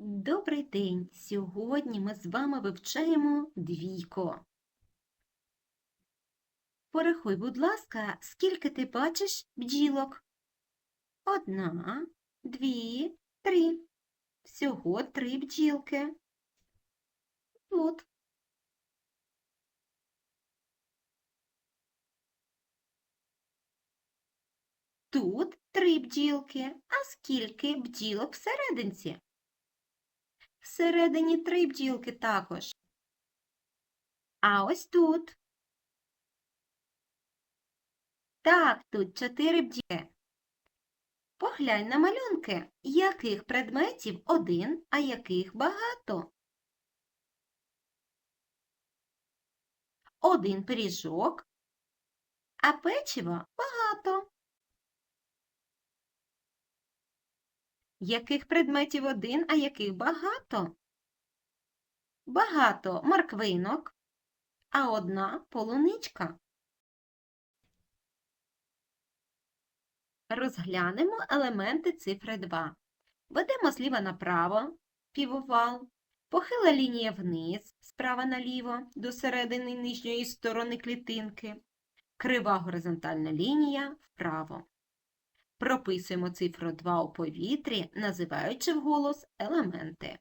Добрий день! Сьогодні ми з вами вивчаємо двійко. Порахуй, будь ласка, скільки ти бачиш бджілок? Одна, дві, три. Всього три бджілки. Тут. Тут три бджілки. А скільки бджілок всерединці? Всередині три бджілки також. А ось тут. Так, тут чотири бджілки. Поглянь на малюнки, яких предметів один, а яких багато. Один пиріжок, а печива багато. Яких предметів один, а яких багато? Багато морквинок, а одна полуничка. Розглянемо елементи цифри 2. Ведемо зліва направо півовал, похила лінія вниз, справа наліво, до середини нижньої сторони клітинки, крива горизонтальна лінія вправо. Прописуємо цифру 2 у повітрі, називаючи вголос елементи.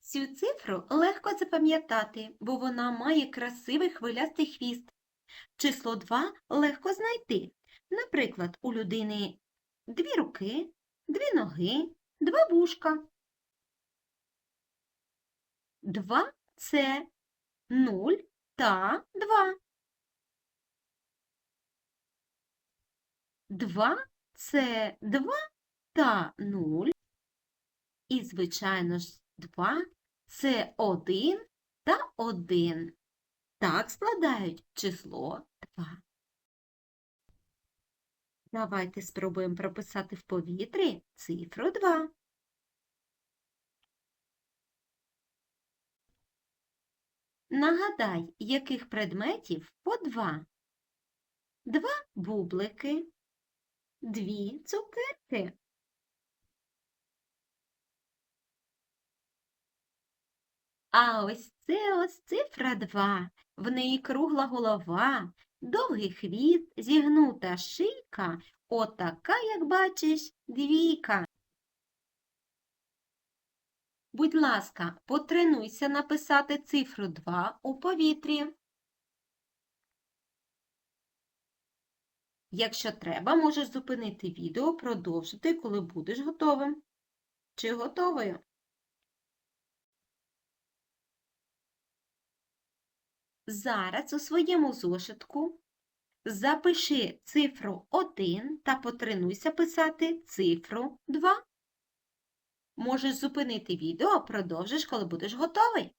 Цю цифру легко запам'ятати, бо вона має красивий хвилястий хвіст. Число 2 легко знайти. Наприклад, у людини дві руки, дві ноги, два вушка. 2 – це 0 та 2. 2 – це 2 та 0. І, звичайно ж, 2 – це 1 та 1. Так складають число 2. Давайте спробуємо прописати в повітрі цифру 2. Нагадай, яких предметів по 2. Два бублики, дві цукерки. А ось це ось цифра 2. В неї кругла голова, довгий хвіст, зігнута шийка, отака, як бачиш, двійка. Будь ласка, потренуйся написати цифру 2 у повітрі. Якщо треба, можеш зупинити відео, продовжити, коли будеш готовим. Чи готовою? Зараз у своєму зошитку запиши цифру 1 та потренуйся писати цифру 2. Можеш зупинити відео, продовжиш, коли будеш готовий.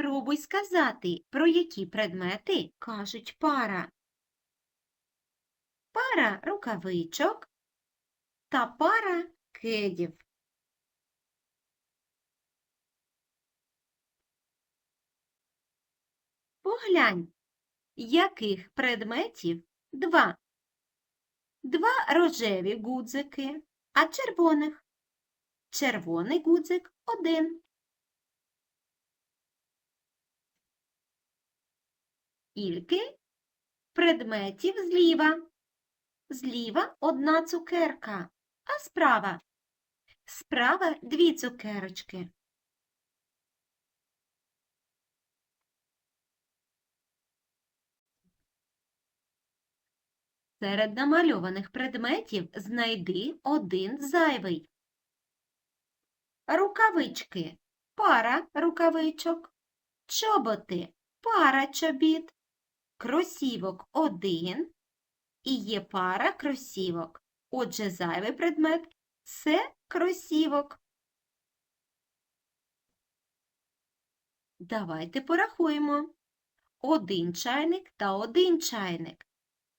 Спробуй сказати, про які предмети кажуть пара. Пара рукавичок та пара кедів. Поглянь, яких предметів два. Два рожеві гудзики, а червоних. Червоний гудзик один. Скільки предметів зліва? Зліва одна цукерка, а справа? Справа дві цукерочки. Серед намальованих предметів знайди один зайвий. Рукавички пара рукавичок, чоботи пара чобіт, кросівок один і є пара кросівок. Отже, зайвий предмет це кросівок. Давайте порахуємо. Один чайник та один чайник.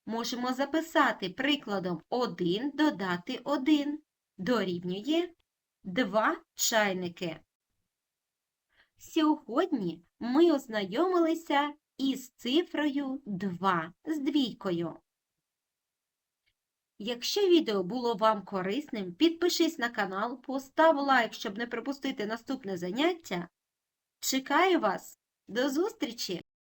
Можемо записати прикладом 1 додати 1 дорівнює 2 чайники. Сьогодні ми ознайомилися із цифрою 2 з двійкою. Якщо відео було вам корисним, підпишись на канал, постав лайк, щоб не пропустити наступне заняття. Чекаю вас! До зустрічі!